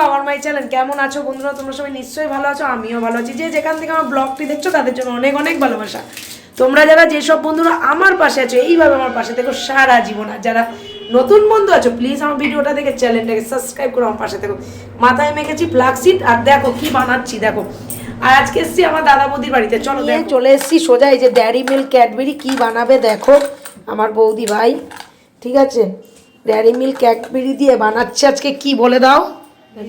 To my channel কেমন আছো বন্ধুরা? তোমরা সবাই নিশ্চয়ই ভালো আছো আমিও ভালো আছি। যে যেখান থেকে আমার ব্লগটি দেখছ তাদের জন্য অনেক অনেক ভালোবাসা। তোমরা যারা যেসব বন্ধুরা আমার পাশে আছো এইভাবে আমার পাশে থেকো সারা জীবন। আর যারা নতুন বন্ধু আছো প্লিজ আমার ভিডিওটা দেখে চ্যানেলটাকে সাবস্ক্রাইব করো আমার পাশে থেকো। মাথায় মেখেছি ফ্লাক্সিট আর দেখো কি বানাচ্ছি দেখো। আর আজকে এসছি আমার দাদা বৌদির বাড়িতে চলো দেখ। চলে এসছি সোজা এই যে ড্যারি মিল্ক ক্যাডবেরি কি বানাবে দেখো। আমার বৌদি ভাই ঠিক আছে? ড্যারি মিল্ক ক্যাডবেরি দিয়ে বানাচ্ছে আজকে কি বলে দাও?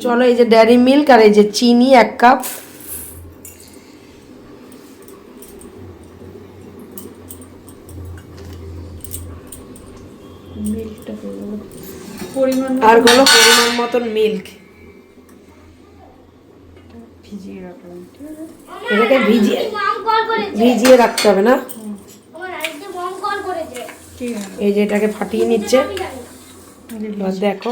চলো এই যে ডেয়ারি মিল্ক আর এই যে চিনি এক কাপ আর হলো পরিমাণ মতন মিল্ক এটাকে ভিজিয়ে ভিজিয়ে রাখতে হবে না? আমার আরেকটা মম কল করেছে। ঠিক আছে। এই যে এটাকে ফাটিয়ে নিচ্ছে। দেখো।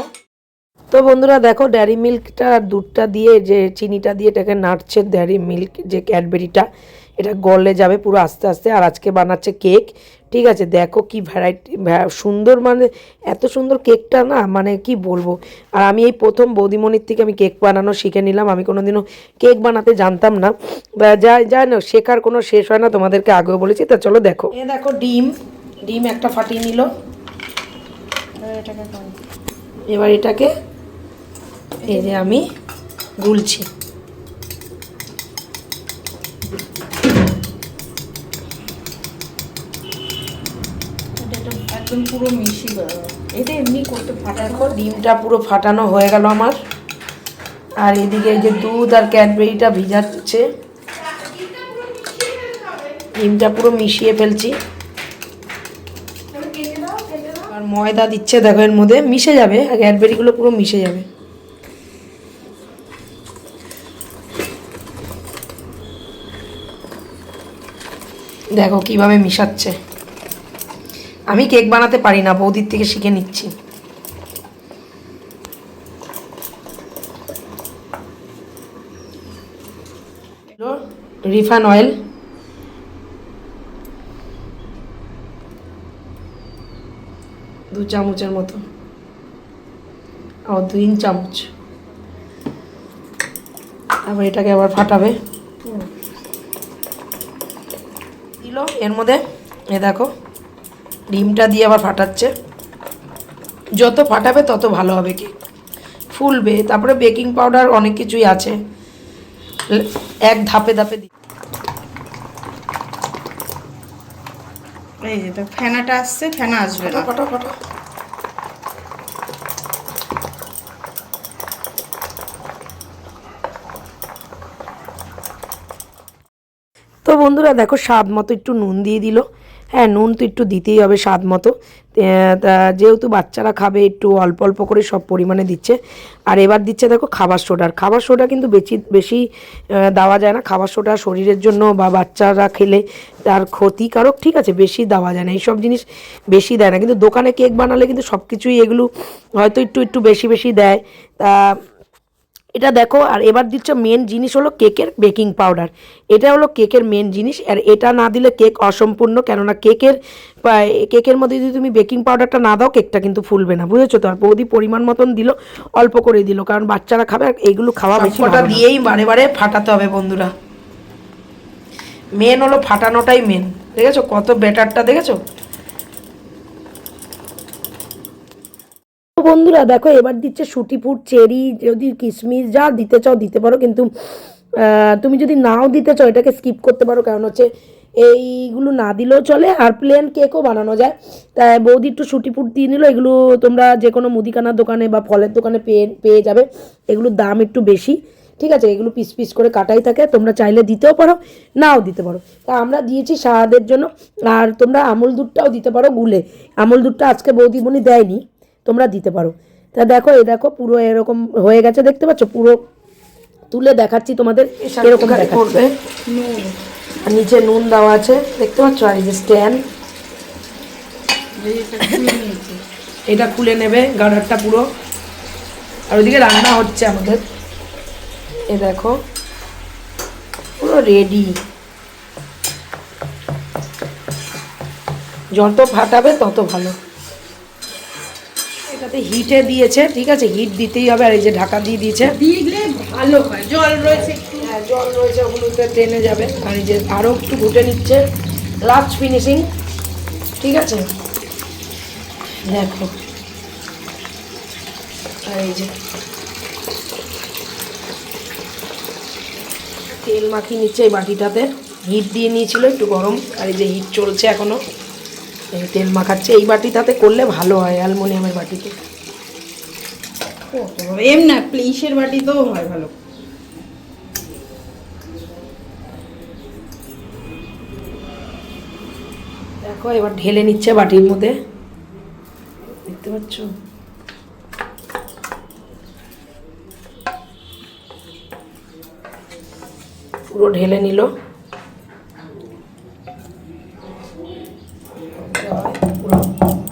তো বন্ধুরা দেখো ড্যারি মিল্কটা আর দুধটা দিয়ে যে চিনিটা দিয়ে এটাকে নাড়ছে ড্যারি মিল্ক যে ক্যাডবেরিটা এটা গলে যাবে পুরো আস্তে আস্তে আর আজকে বানাচ্ছে কেক ঠিক আছে? দেখো কি ভ্যারাইটি সুন্দর মানে এত সুন্দর কেকটা না মানে কি বলব? আর আমি এই প্রথম বৌদিমণির থেকে আমি কেক বানানো শিখে নিলাম আমি কোনোদিনও কেক বানাতে জানতাম না। যা যা না শেখার কোনো শেষ হয় না তোমাদেরকে আগেও বলেছি তা চলো দেখো। এ দেখো ডিম ডিম একটা ফাটিয়ে নিল। এটাকে এবার এটাকে এই যে আমি গুলছি। একদম পুরো মিশি এটা এমনি করতে ফাটা ডিমটা পুরো ফাটানো হয়ে গেল আমার। আর এদিকে এই যে দুধ আর ক্যাডবেরিটা ভিজাচ্ছে। ডিমটা পুরো মিশিয়ে ফেলছি। আর ময়দা দিচ্ছে দেখো এর মধ্যে। মিশে যাবে আর ক্যাডবেরিগুলো পুরো মিশে যাবে। দেখো কীভাবে মিশাচ্ছে। আমি কেক বানাতে পারি না, বৌদির থেকে শিখে নিচ্ছি। Refine oil. দু চামচের মতো। ও তিন চামচ। তারপর এটাকে আবার ফাটাবে। দিল। এর মধ্যে এ দেখো ডিমটা দিয়ে আবার ফাটাচ্ছে। যত ফাটাবে তত ভালো হবে কেক ফুলবে তারপরে বেকিং পাউডার অনেক কিছুই আছে। এক ধাপে ধাপে দি এই যে ফেনাটা আসছে ফেনা আসবে না? ফটো ফাটা। তো বন্ধুরা দেখো স্বাদ মতো একটু নুন দিয়ে দিল। হ্যাঁ নুন তো একটু দিতেই হবে স্বাদ মতো। যেহেতু বাচ্চারা খাবে, একটু অল্প অল্প করে সব পরিমাণে দিচ্ছে। আর এবার দিচ্ছে দেখো খাবার সোডার খাবার সোডা কিন্তু বেশি বেশি দেওয়া যায় না। খাবার সোডা শরীরের জন্য বা বাচ্চারা খেলে তার ক্ষতিকারক ঠিক আছে, বেশি দেওয়া যায় না। এইসব জিনিস বেশি দেয় না। কিন্তু দোকানে কেক বানালে কিন্তু সব কিছুই এগুলো হয়তো একটু একটু বেশি বেশি দেয়। তা এটা দেখো আর এবার দিচ্ছ মেন জিনিস হলো কেকের বেকিং পাউডার এটা হলো কেকের মেন জিনিস আর এটা না দিলে কেক অসম্পূর্ণ কেননা কেকের কেকের মধ্যে যদি তুমি বেকিং পাউডারটা না দাও কেকটা কিন্তু ফুলবে না বুঝেছ তো? আর বৌদি পরিমাণ মতন দিল অল্প করে দিল কারণ বাচ্চারা খাবে আর এইগুলো খাওয়া বেশি দিয়েই বারে বারে ফাটাতে হবে বন্ধুরা। মেন হলো ফাটানোটাই মেন দেখেছ? কত ব্যাটারটা দেখেছ? বন্ধুরা দেখো, এবার দিচ্ছে সুটিপুর চেরি, যদি কিশমিশ যা দিতে চাও দিতে পারো, কিন্তু তুমি যদি নাও দিতে চাও, এটাকে স্কিপ করতে পারো, কারণ হচ্ছে এইগুলো না দিলেও চলে, আর প্লেন কেকও বানানো যায়। তাই বৌদি একটু সুটিপুর দিয়ে নিল, এগুলো তোমরা যে কোনো মুদিখানার দোকানে বা ফলের দোকানে পেয়ে পেয়ে যাবে। এগুলোর দাম একটু বেশি, ঠিক আছে? এগুলো পিস পিস করে কাটাই থাকে, তোমরা চাইলে দিতেও পারো, নাও দিতে পারো। তা আমরা দিয়েছি স্বাদের জন্য, আর তোমরা আমুল দুধটাও দিতে পারো গুলে। আমুল দুধটা আজকে বৌদিমণি দেয়নি। তোমরা দিতে পারো। তা দেখো এই দেখো পুরো এরকম হয়ে গেছে দেখতে পাচ্ছ? পুরো তুলে দেখাচ্ছি তোমাদের এরকম করবে আর নিচে নুন দেওয়া আছে দেখতে পাচ্ছ? আর এই যে স্ট্যান্ড। এটা খুলে নিয়েছি এটা খুলে নেবে গার্ডারটা পুরো। আর ওইদিকে রান্না হচ্ছে আমাদের। এ দেখো পুরো রেডি যত ফাটাবে তত ভালো। এটাতে হিটে দিয়েছে ঠিক আছে? হিট দিতেই হবে আর এই যে ঢাকা দিয়ে দিয়েছে। দিলে ভালো হয় জল রয়েছে হ্যাঁ জল রয়েছে ওগুলোতে টেনে যাবে। আর এই যে আরও একটু ঘুটে নিচ্ছে লাস্ট ফিনিশিং ঠিক আছে? দেখো। আর এই যে তেল মাখিয়ে নিচ্ছে এই বাটিটাতে। হিট দিয়ে নিয়েছিল একটু গরম। আর এই যে হিট চলছে এখনও। এই তেল মাখাচ্ছে। এই বাটিটাতে করলে ভালো হয় অ্যালমোনিয়ামের বাটিতে। এম না প্লিশের বাটি তো হয় ভালো। দেখো এবার ঢেলে নিচ্ছে বাটির মধ্যে। দেখতে পাচ্ছ? পুরো ঢেলে নিল পুরো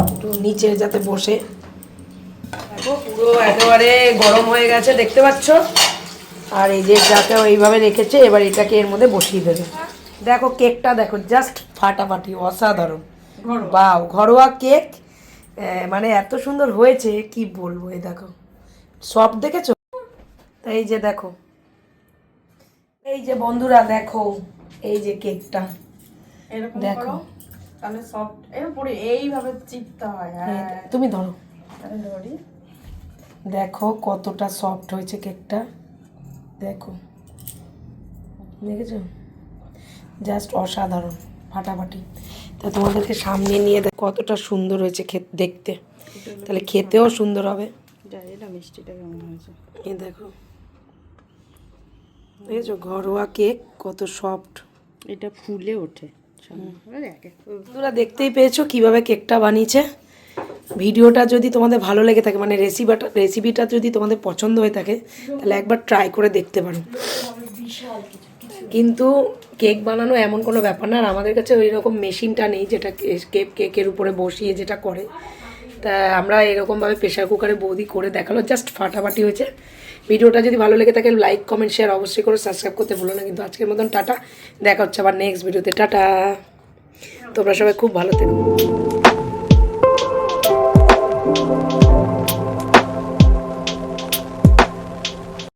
একটু নিচে যাতে বসে। দেখো পুরো একেবারে গরম হয়ে গেছে দেখতে পাচ্ছ? আর এই যে যাকে এইভাবে রেখেছে এবার এটাকে এর মধ্যে বসিয়ে দেবে। দেখো কেকটা দেখো জাস্ট ফাটাফাটি অসাধারণ। বাও ঘরোয়া কেক। মানে এত সুন্দর হয়েছে কি বলব এই দেখো। সব দেখেছ? এই যে দেখো। এই যে বন্ধুরা দেখো এই যে কেকটা। দেখো। তাহলে সফট এর পরে এইভাবে চিপতে হয় হ্যাঁ তুমি ধরো। ধরি দেখো কতটা সফট হয়েছে কেকটা। দেখো। দেখেছ? জাস্ট অসাধারণ ফাটাফাটি। তা তোমাদেরকে সামনে নিয়ে দেখ কতটা সুন্দর হয়েছে খেতে দেখতে। তাহলে খেতেও সুন্দর। হবে। মিষ্টিটা কেমন হয়েছে? এই দেখো। দেখেছ ঘরোয়া কেক কত সফট এটা ফুলে ওঠে। বন্ধুরা দেখতেই পেয়েছ কীভাবে কেকটা বানিয়েছে। ভিডিওটা যদি তোমাদের ভালো লেগে থাকে মানে রেসিপিটা রেসিপিটা যদি তোমাদের পছন্দ হয়ে থাকে, তাহলে একবার ট্রাই করে দেখতে পারো। কিন্তু কেক বানানো এমন কোনো ব্যাপার না, আর আমাদের কাছে ওই রকম মেশিনটা নেই, যেটা কেক কেকের উপরে বসিয়ে যেটা করে। তা আমরা এরকমভাবে প্রেশার কুকারে বৌদি করে দেখাল জাস্ট ফাটাফাটি হয়েছে। ভিডিওটা যদি ভালো লেগে থাকে লাইক কমেন্ট শেয়ার অবশ্যই করে সাবস্ক্রাইব করতে ভুলো না। কিন্তু আজকের মতন টাটা। দেখা হচ্ছে আবার নেক্সট ভিডিওতে। টাটা। তোমরা সবাই খুব ভালো থেকো।